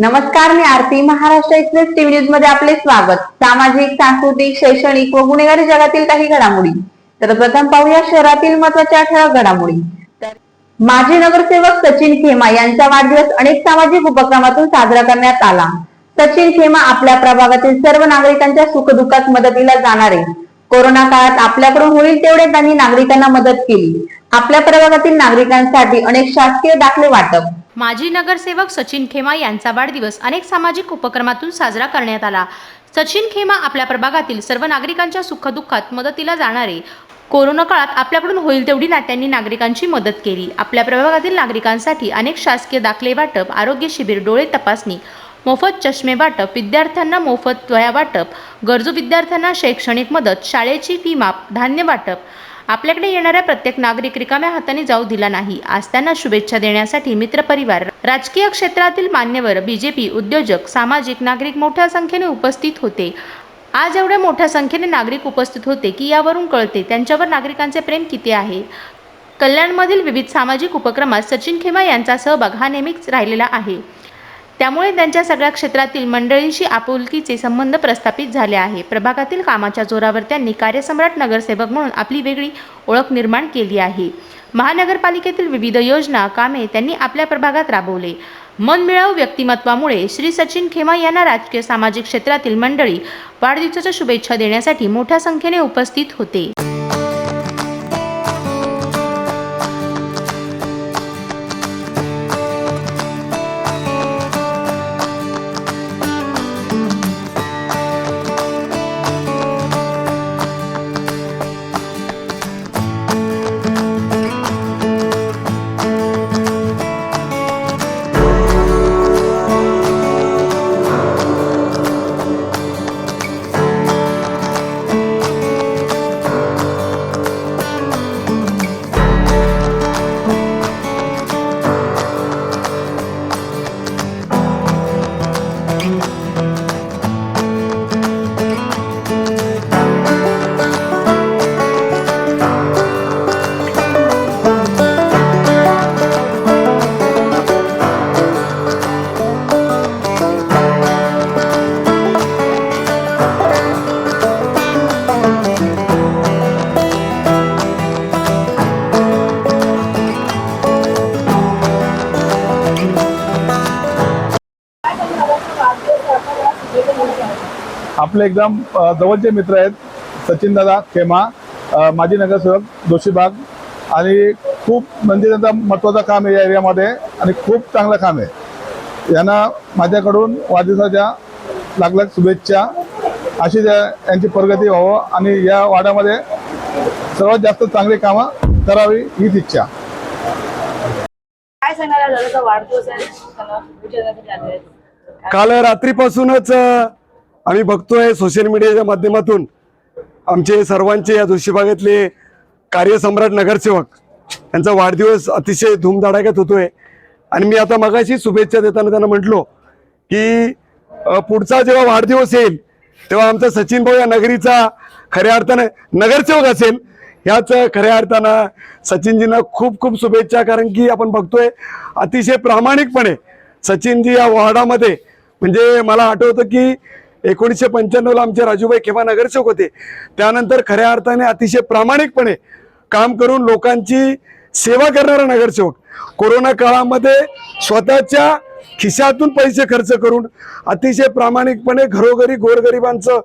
नमस्कार मी Aarti Maharashtra express TV न्यूजमध्ये आपले स्वागत. सामाजिक सांस्कृतिक शैक्षणिक व गुन्हेगारी जगातील काही घडामोडी. तर प्रथम पाहूया शहरातील महत्त्वाच्या ठळक घडामोडी. तर माजी नगरसेवक सचिन खेमा यांचा वाढदिवस अनेक सामाजिक उपक्रमातून साजरा करण्यात आला. सचिन खेमा आपल्या प्रभागातील सर्व नागरिकांच्या सुखदुःखात मदतीला जाणारे. कोरोना काळात आपल्याकडून होईल तेवढे त्यांनी नागरिकांना मदत केली. आपल्या प्रभागातील नागरिकांसाठी अनेक शासकीय दाखले वाटप. माजी नगरसेवक सचिन खेमा यांचा वाढदिवस अनेक सामाजिक उपक्रमातून साजरा करण्यात आला. सचिन खेमा आपल्या प्रभागातील सर्व नागरिकांच्या सुखदुःखात मदतीला जाणारे. कोरोना काळात आपल्याकडून होईल तेवढी नात्यांनी नागरिकांची मदत केली. आपल्या प्रभागातील नागरिकांसाठी अनेक शासकीय दाखले वाटप आरोग्य शिबिर डोळे तपासणी मोफत चष्मे वाटप विद्यार्थ्यांना मोफत वया वाटप गरजू विद्यार्थ्यांना शैक्षणिक मदत शाळेची फी माप धान्य वाटप आपल्याकडे येणाऱ्या प्रत्येक नागरिक रिकाम्या हाताने जाऊ दिला नाही. आज त्यांना शुभेच्छा देण्यासाठी मित्रपरिवार राजकीय क्षेत्रातील मान्यवर बीजेपी उद्योजक सामाजिक नागरिक मोठ्या संख्येने उपस्थित होते. आज एवढ्या मोठ्या संख्येने नागरिक उपस्थित होते की यावरून कळते त्यांच्यावर नागरिकांचे प्रेम किती आहे. कल्याणमधील विविध सामाजिक उपक्रमात सचिन खेमा यांचा सहभाग हा नेहमीच राहिलेला आहे. त्यामुळे त्यांच्या सगळ्या क्षेत्रातील मंडळींशी आपुलकीचे संबंध प्रस्थापित झाले आहे. प्रभागातील कामाच्या जोरावर त्यांनी कार्यसम्राट नगरसेवक म्हणून आपली वेगळी ओळख निर्माण केली आहे. महानगरपालिकेतील विविध योजना कामे त्यांनी आपल्या प्रभागात राबवले. मनमिळावू व्यक्तिमत्वामुळे श्री सचिन खेमा यांना राजकीय सामाजिक क्षेत्रातील मंडळी वाढदिवसाच्या शुभेच्छा देण्यासाठी मोठ्या संख्येने उपस्थित होते. आपले एकदम जवळचे मित्र आहेत सचिनदादा खेमा अ, माजी नगरसेवक दोशीबाग आणि खूप म्हणजे त्यांचा महत्त्वाचं काम आहे या एरियामध्ये आणि खूप चांगलं काम आहे. यांना माझ्याकडून वाढदिवसाच्या लाख शुभेच्छा अशी त्या- यांची प्रगती व्हावं आणि या वाड्यामध्ये सर्वात जास्त चांगली कामं करावी हीच इच्छा. काय सांगायला काल रात्रीपासूनच आम्ही बघतोय सोशल मीडियाच्या माध्यमातून. आमचे सर्वांचे या जोशी भागातले कार्यसम्राट नगरसेवक यांचा वाढदिवस अतिशय धूमधडाक्यात होतोय. आणि मी आता मगाशी शुभेच्छा देताना त्यांना म्हटलो की पुढचा जेव्हा वाढदिवस येईल तेव्हा आमचा सचिन भाऊ या नगरीचा खऱ्या अर्थानं नगरसेवक असेल ह्याच खऱ्या अर्थानं सचिनजींना खूप खूप शुभेच्छा. कारण की आपण बघतोय अतिशय प्रामाणिकपणे सचिनजी या वॉर्डामध्ये म्हणजे मला आठवतं की एकोणीसशे पंच्याण्णवला आमचे राजूभाई केव्हा नगरसेवक होते. त्यानंतर खऱ्या अर्थाने अतिशय प्रामाणिकपणे काम करून लोकांची सेवा करणारा नगरसेवक. कोरोना काळामध्ये स्वतःच्या खिशातून पैसे खर्च करून अतिशय प्रामाणिकपणे घरोघरी गोरगरिबांचं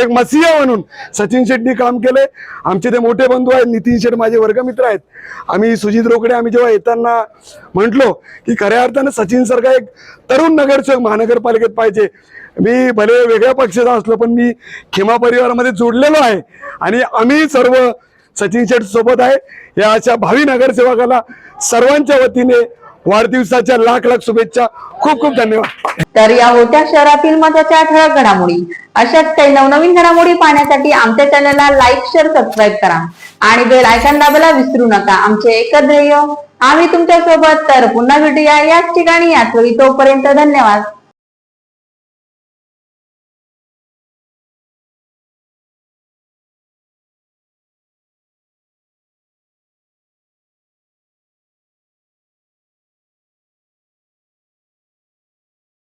एक मसिया म्हणून सचिन शेट्टी काम केले. आमचे ते मोठे बंधू आहेत नितीन शेठ माझे वर्गमित्र आहेत. आम्ही सुजित रोकडे आम्ही जेव्हा येताना म्हटलो की खऱ्या अर्थानं सचिन सारखा एक तरुण नगरसेवक महानगरपालिकेत पाहिजे. मी भले वेगळ्या पक्षाचा असलो पण मी खेमा परिवारामध्ये जोडलेलो आहे. आणि आम्ही सर्व सचिन शेठ सोबत आहे. या अशा भावी नगरसेवकाला सर्वांच्या वतीने वाढदिवसाच्या लाख लाख शुभेच्छा. खूप खूप धन्यवाद. तर या होत्या शहरातील महत्त्वाच्या ठळक घडामोडी. अशाच काही नवनवीन घडामोडी पाहण्यासाठी आमच्या चॅनलला लाईक शेअर सबस्क्राईब करा. आणि बेल आयकॉन दाबायला विसरू नका. आमचे एकच ध्येय आम्ही तुमच्यासोबत तर पुन्हा भेटूया याच ठिकाणी. याच वेळी तोपर्यंत धन्यवाद.